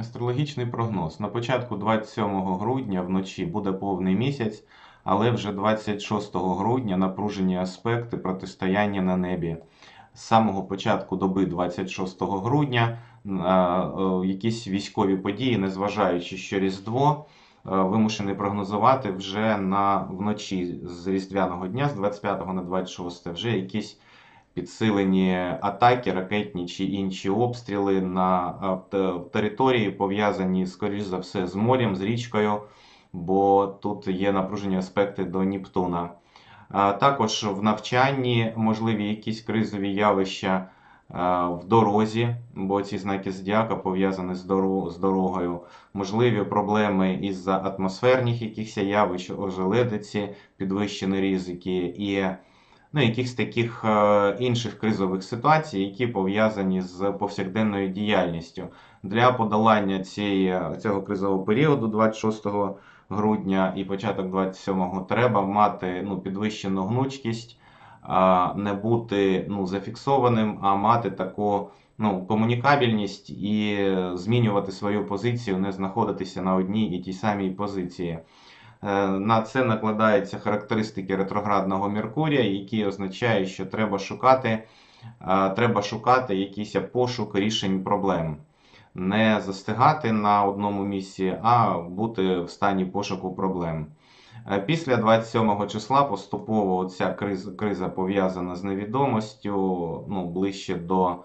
Астрологічний прогноз. На початку 27 грудня вночі буде повний місяць, але вже 26 грудня напружені аспекти протистояння на небі. З самого початку доби 26 грудня е, якісь військові події, незважаючи що Різдво, е, вимушений прогнозувати вже на вночі з Різдвяного дня, з 25 на 26, вже якісь підсилені атаки, ракетні чи інші обстріли на території, пов'язані, скоріш за все, з морем, з річкою, бо тут є напружені аспекти до Нептуна. Також в навчанні можливі якісь кризові явища в дорозі, бо ці знаки зодіака пов'язані з дорогою. Можливі проблеми із-за атмосферних якихось явищ, ожеледиці, підвищені ризики і ну, якихось таких е, інших кризових ситуацій, які пов'язані з повсякденною діяльністю. Для подолання цієї, цього кризового періоду 26 грудня і початок 27-го треба мати ну, підвищену гнучкість, а, не бути ну, зафіксованим, а мати таку ну, комунікабельність і змінювати свою позицію, не знаходитися на одній і тій самій позиції. Е, На це накладаються характеристики ретроградного Меркурія, які означають, що треба шукати, е, треба шукати якийсь пошук рішень проблем. Не застигати на одному місці, а бути в стані пошуку проблем. Е, Після 27 числа поступово ця криза, криза пов'язана з невідомостю, ну, ближче до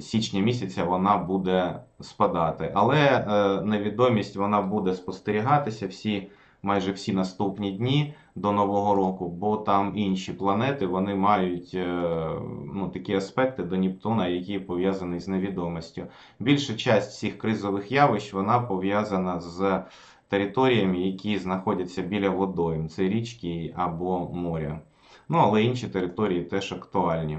січня місяця вона буде спадати. Але е, невідомість вона буде спостерігатися всі, майже всі наступні дні до Нового року, бо там інші планети вони мають е, ну, такі аспекти до Нептуна, які пов'язані з невідомістю. Більша часть всіх кризових явищ вона пов'язана з територіями, які знаходяться біля водойм, це річки або моря. Ну, але інші території теж актуальні.